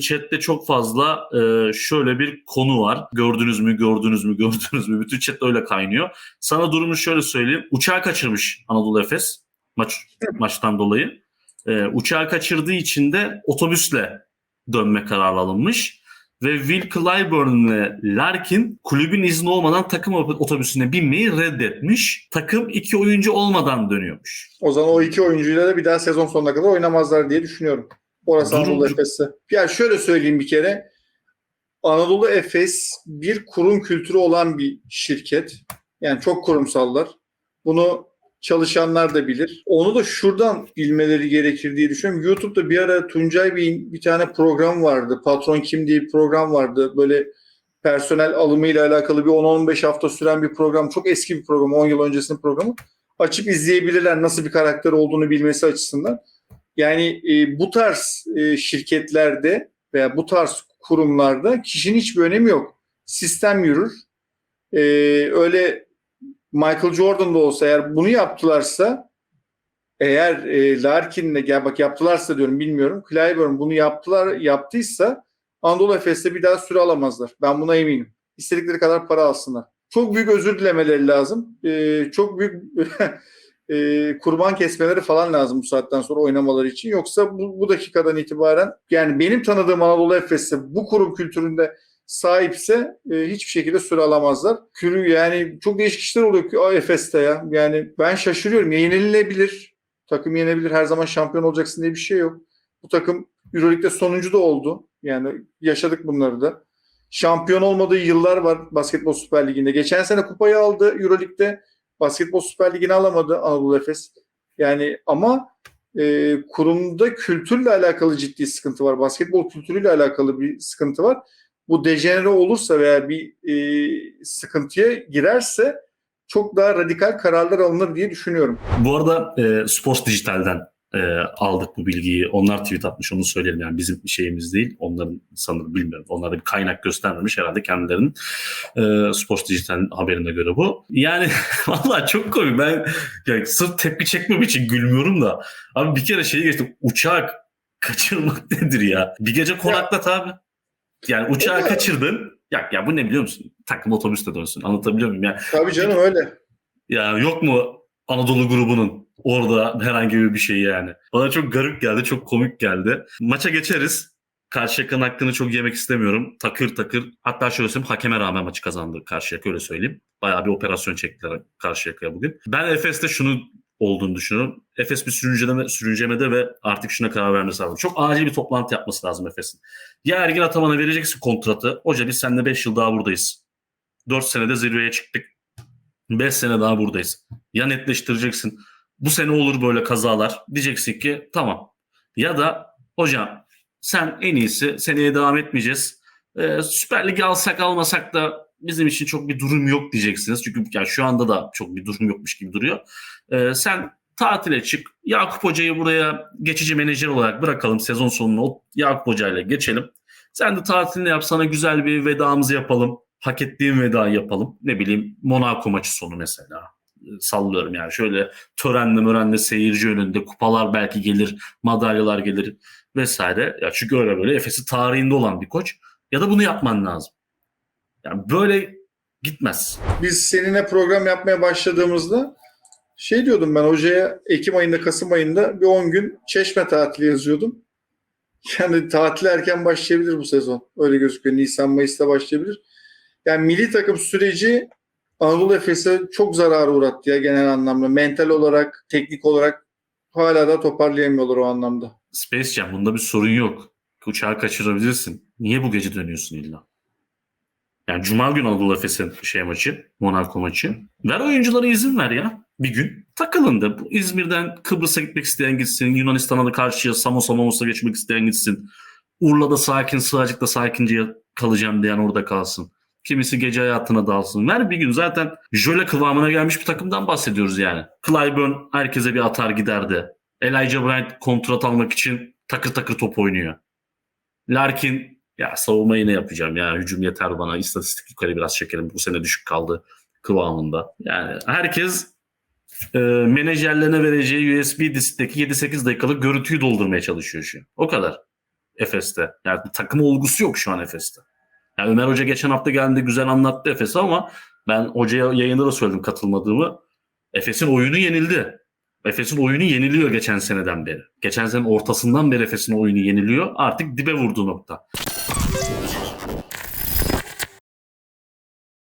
Chat'te çok fazla e, şöyle bir konu var. Gördünüz mü, gördünüz mü, gördünüz mü? Bütün chat öyle kaynıyor. Sana durumu şöyle söyleyeyim. Uçağı kaçırmış Anadolu Efes maç maçtan dolayı. E, uçağı kaçırdığı için de otobüsle dönme kararı alınmış. Ve Will Clyburn ve Larkin kulübün izni olmadan takım otobüsüne binmeyi reddetmiş. Takım iki oyuncu olmadan dönüyormuş. O zaman o iki oyuncuyla da bir daha sezon sonuna kadar oynamazlar diye düşünüyorum. Orası Durum- Anadolu Efes'te. Ya şöyle söyleyeyim bir kere. Anadolu Efes bir kurum kültürü olan bir şirket. Yani çok kurumsallar. Bunu çalışanlar da bilir. Onu da şuradan bilmeleri gerekir diye düşünüyorum. YouTube'da bir ara Tuncay Bey'in bir tane program vardı. Patron Kim diye bir program vardı. Böyle personel alımıyla alakalı bir 10-15 hafta süren bir program. Çok eski bir program. 10 yıl öncesinin programı. Açıp izleyebilirler nasıl bir karakter olduğunu bilmesi açısından. Yani e, bu tarz e, şirketlerde veya bu tarz kurumlarda kişinin hiçbir önemi yok. Sistem yürür. E, öyle Michael Jordan da olsa eğer bunu yaptılarsa eğer e, Larkin'le gel bak yaptılarsa diyorum bilmiyorum. Clyburn bunu yaptılar yaptıysa Anadolu Efes'te bir daha süre alamazlar. Ben buna eminim. İstedikleri kadar para alsınlar. Çok büyük özür dilemeleri lazım. E, çok büyük e, kurban kesmeleri falan lazım bu saatten sonra oynamaları için. Yoksa bu, bu dakikadan itibaren yani benim tanıdığım Anadolu Efes'te bu kurum kültüründe sahipse e, hiçbir şekilde süre alamazlar. Kürü yani çok değişik işler oluyor Efes'te ya. Yani ben şaşırıyorum. Yenilebilir. Takım yenebilir. Her zaman şampiyon olacaksın diye bir şey yok. Bu takım Euroleague'de sonuncu da oldu. Yani yaşadık bunları da. Şampiyon olmadığı yıllar var Basketbol Süper Ligi'nde. Geçen sene kupayı aldı Euroleague'de. Basketbol Süper Ligi'ni alamadı Anadolu Efes. Yani ama e, kurumda kültürle alakalı ciddi sıkıntı var. Basketbol kültürüyle alakalı bir sıkıntı var. Bu dejenere olursa veya bir e, sıkıntıya girerse çok daha radikal kararlar alınır diye düşünüyorum. Bu arada e, Sports Dijital'den e, aldık bu bilgiyi. Onlar tweet atmış onu söyleyelim yani bizim şeyimiz değil. Onların sanırım bilmiyorum. Onlar da bir kaynak göstermemiş herhalde kendilerinin e, Sports Dijital haberine göre bu. Yani vallahi çok komik. Ben yani sırf tepki çekmem için gülmüyorum da. Abi bir kere şeyi geçtim. Uçak kaçırmak nedir ya? Bir gece konaklat abi. Yani uçağı kaçırdın. Ya, ya bu ne biliyor musun? Takım otobüste dönsün. Anlatabiliyor muyum? Ya, Tabii canım öyle. ya yok mu Anadolu grubunun orada herhangi bir şey yani. Bana çok garip geldi, çok komik geldi. Maça geçeriz. Karşıyaka'nın hakkını çok yemek istemiyorum. Takır takır. Hatta şöyle söyleyeyim hakeme rağmen maçı kazandı Karşıyaka öyle söyleyeyim. Bayağı bir operasyon çektiler Karşıyaka'ya bugün. Ben Efes'te şunu olduğunu düşünüyorum. Efes bir sürüncemede, sürüncemede ve artık şuna karar vermesi lazım. Çok acil bir toplantı yapması lazım Efes'in. Ya Ergin Ataman'a vereceksin kontratı. Hoca biz seninle 5 yıl daha buradayız. 4 senede zirveye çıktık. 5 sene daha buradayız. Ya netleştireceksin. Bu sene olur böyle kazalar. Diyeceksin ki tamam. Ya da hocam sen en iyisi seneye devam etmeyeceğiz. Ee, Süper Lig'i alsak almasak da bizim için çok bir durum yok diyeceksiniz. Çünkü yani şu anda da çok bir durum yokmuş gibi duruyor. Ee, sen tatile çık. Yakup Hoca'yı buraya geçici menajer olarak bırakalım. Sezon sonunu Yakup Hoca ile geçelim. Sen de tatilini yap. Sana güzel bir vedamızı yapalım. Hak ettiğin vedayı yapalım. Ne bileyim Monaco maçı sonu mesela. Sallıyorum yani. Şöyle törenle mörenle seyirci önünde kupalar belki gelir. Madalyalar gelir vesaire. Ya çünkü öyle böyle Efes'i tarihinde olan bir koç. Ya da bunu yapman lazım. Yani böyle gitmez. Biz seninle program yapmaya başladığımızda şey diyordum ben hocaya Ekim ayında Kasım ayında bir 10 gün çeşme tatili yazıyordum. Yani tatil erken başlayabilir bu sezon. Öyle gözüküyor. Nisan Mayıs'ta başlayabilir. Yani milli takım süreci Anadolu Efes'e çok zarar uğrattı ya genel anlamda. Mental olarak, teknik olarak hala da toparlayamıyorlar o anlamda. Space Jam bunda bir sorun yok. Uçağı kaçırabilirsin. Niye bu gece dönüyorsun illa? Yani Cuma günü Anadolu Efes'in şey maçı, Monaco maçı. Ver oyunculara izin ver ya. Bir gün takılın da. Bu İzmir'den Kıbrıs'a gitmek isteyen gitsin. Yunanistan'a da karşıya Samos'a Mamos'a geçmek isteyen gitsin. Urla'da sakin, Sığacık'ta sakince kalacağım diyen orada kalsın. Kimisi gece hayatına dalsın. Ver bir gün zaten jöle kıvamına gelmiş bir takımdan bahsediyoruz yani. Clyburn herkese bir atar giderdi. Elijah Bryant kontrat almak için takır takır top oynuyor. Larkin ya savunma yine yapacağım ya hücum yeter bana istatistik yukarı biraz çekelim bu sene düşük kaldı kıvamında. Yani herkes e, menajerlerine vereceği USB diskteki 7-8 dakikalık görüntüyü doldurmaya çalışıyor şu. O kadar. Efes'te. Yani takım olgusu yok şu an Efes'te. Yani Ömer Hoca geçen hafta geldiğinde güzel anlattı Efes'i ama ben hocaya yayında da söyledim katılmadığımı. Efes'in oyunu yenildi. Efes'in oyunu yeniliyor geçen seneden beri. Geçen senenin ortasından beri Efes'in oyunu yeniliyor. Artık dibe vurduğu nokta.